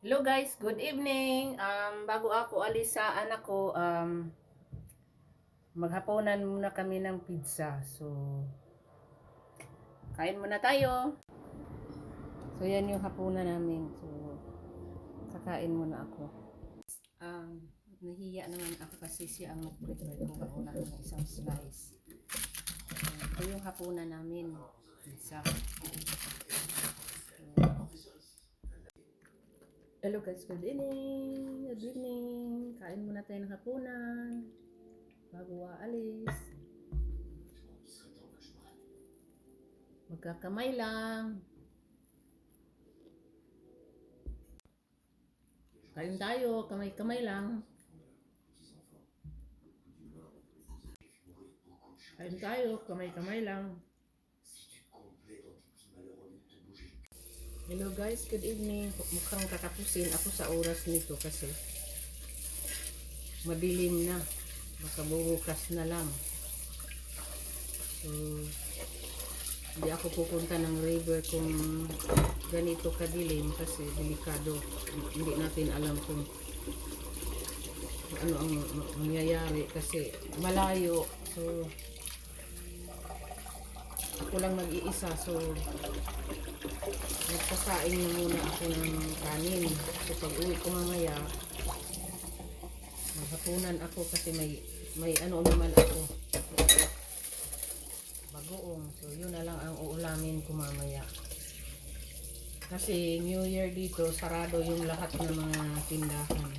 Hello guys, good evening. Um, bago ako alis sa anak ko, um, maghaponan muna kami ng pizza. So, kain muna tayo. So, yan yung hapunan namin. So, kakain muna ako. Um, nahiya naman ako kasi siya ang nag-prepare ko una ng isang slice. So, ito yung hapunan namin. Pizza. Hello guys, good evening. Good evening. Kain muna tayo ng hapunan. Bago aalis. Magkakamay lang. Kain tayo, kamay-kamay lang. Kain tayo, kamay-kamay lang. Hello guys, good evening. Mukhang katapusin ako sa oras nito kasi madilim na. Baka bukas na lang. So, hindi ako pupunta ng river kung ganito kadilim kasi delikado. Hindi natin alam kung ano ang mangyayari kasi malayo. So, ako lang mag-iisa. So, nagpasaing na muna ako ng kanin. So pag uwi ko mamaya, maghapunan ako kasi may may ano naman ako. Bagoong. So yun na lang ang uulamin ko mamaya. Kasi New Year dito, sarado yung lahat ng mga tindahan.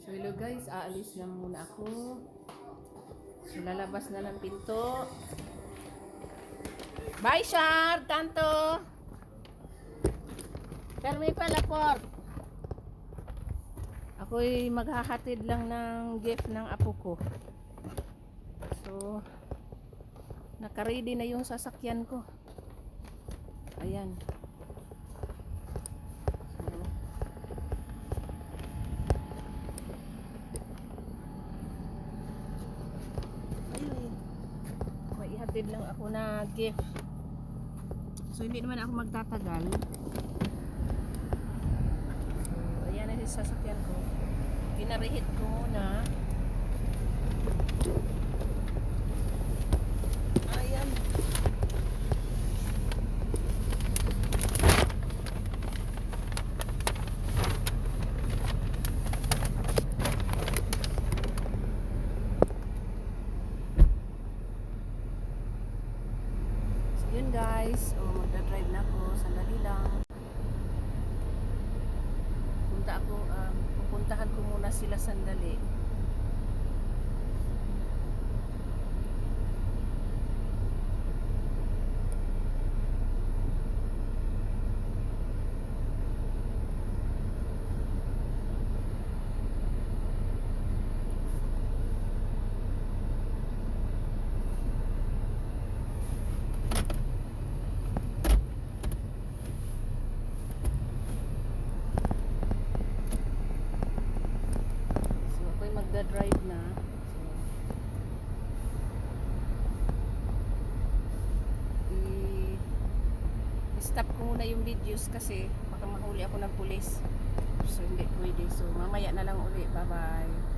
So hello guys, aalis na muna ako. So, lalabas na ng pinto. Bye, Shar! Tanto! Permi pala, Port. Ako'y maghahatid lang ng gift ng apo ko. So, nakaready na yung sasakyan ko. Ayan. So, ayun. May ihatid lang ako na gift. So, hindi naman ako magtatagal. So, ayan na yung sasakyan ko. Pinarehit ko muna. Ayan. So, yun guys. O, magdadrive na ako. Sandali lang. Punta ako, um, pupuntahan ko muna sila sandali. So, magdadrive na. So, i-stop ko muna yung videos kasi baka mahuli ako ng pulis. So, hindi pwede. So, mamaya na lang uli. Bye-bye.